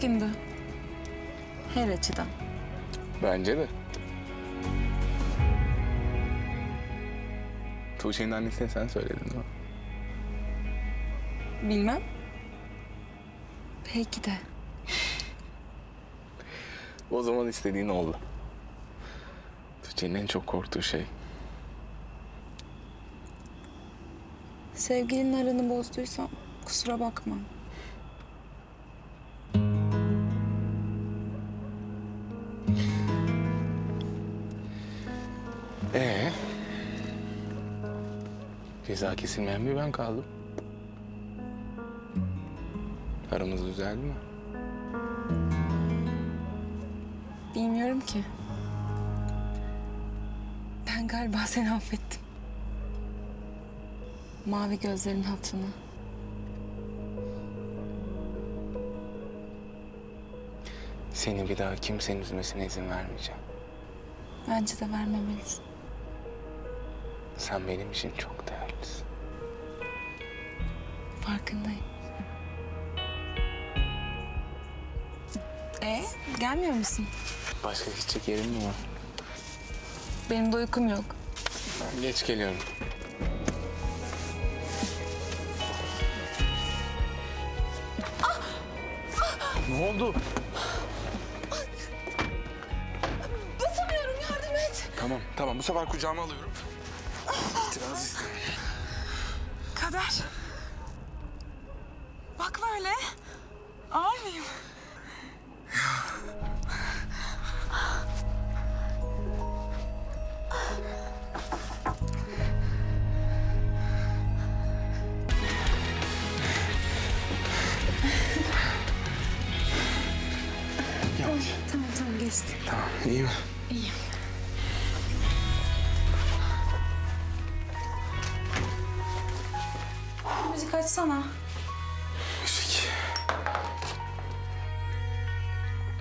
çirkindi. Her açıdan. Bence de. Tuğçe'nin annesine sen söyledin değil mi? Bilmem. Belki de. O zaman istediğin oldu. Tuğçe'nin en çok korktuğu şey. Sevgilinin aranı bozduysam kusura bakma. Ceza kesilmeyen bir ben kaldım. Aramız düzeldi mi? Bilmiyorum ki. Ben galiba seni affettim. Mavi gözlerin hatırına. Seni bir daha kimsenin üzmesine izin vermeyeceğim. Bence de vermemelisin. Sen benim için çok değerlisin. Farkındayım. E gelmiyor musun? Başka gidecek yerin mi var? Benim de uykum yok. Ben geç geliyorum. Ne oldu? Basamıyorum yardım et. Tamam, tamam. Bu sefer kucağıma alıyorum. İtiraz istemiyorum. Kader. Bak böyle. Ağır mıyım? Yavaş. Tamam tamam geçti. Tamam, iyi mi? Müzik açsana.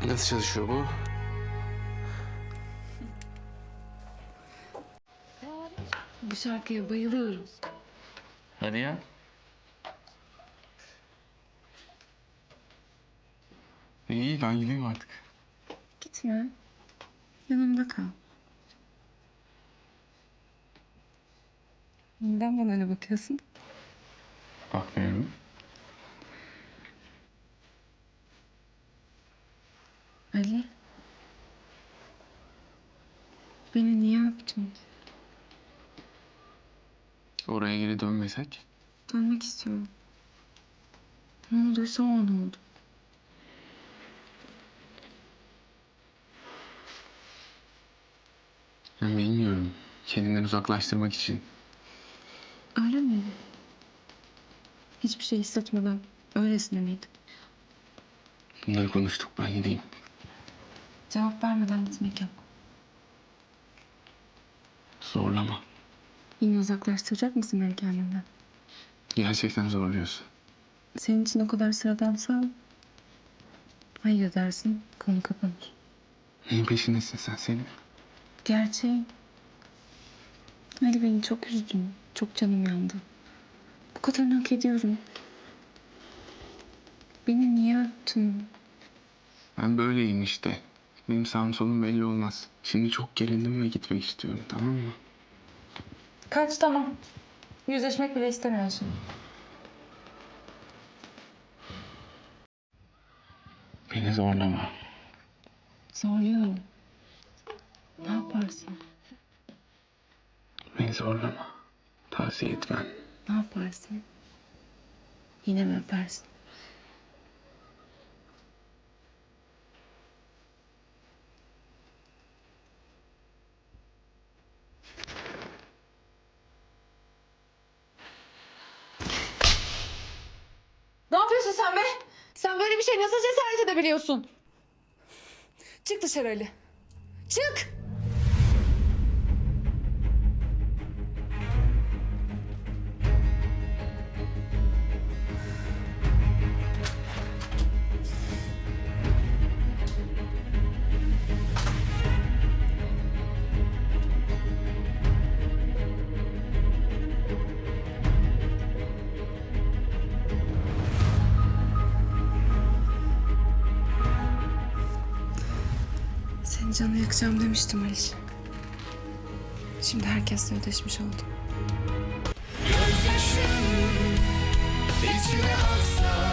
Nasıl çalışıyor bu? Bu şarkıya bayılıyorum. Hadi ya. İyi, ben gideyim artık. Gitme. Yanımda kal. Neden bana öyle bakıyorsun? Bakmıyorum. Ali. Beni niye öptün? Oraya geri dönmesek? Dönmek istiyorum. Ne olduysa o an oldu. Ben bilmiyorum. Kendinden uzaklaştırmak için. Öyle mi? Hiçbir şey hissetmeden öylesine miydi? Bunları konuştuk, ben gideyim. Cevap vermeden gitmek yok. Zorlama. Yine uzaklaştıracak mısın beni kendinden? Gerçekten zorluyorsun. Senin için o kadar sıradansa... Hayır dersin, konu kapanır. Neyin peşindesin sen senin? Gerçeği... Ali beni çok üzdün. Çok canım yandı. Bu kadarını hak ediyorum. Beni niye öptün? Ben böyleyim işte. Benim sağım solum belli olmaz. Şimdi çok gerildim ve gitmek istiyorum tamam mı? Kaç tamam. Yüzleşmek bile istemiyorsun. Beni zorlama. Zorluyorum. Ne yaparsın? Beni zorlama. Tavsiye etmem. Ne yaparsın? Yine mi öpersin? Ne yapıyorsun sen be? Sen böyle bir şey nasıl cesaret edebiliyorsun? Çık dışarı Ali. Çık! Canı yakacağım demiştim Aliş. Şimdi herkesle ödeşmiş oldum. Gözyaşım içine aksa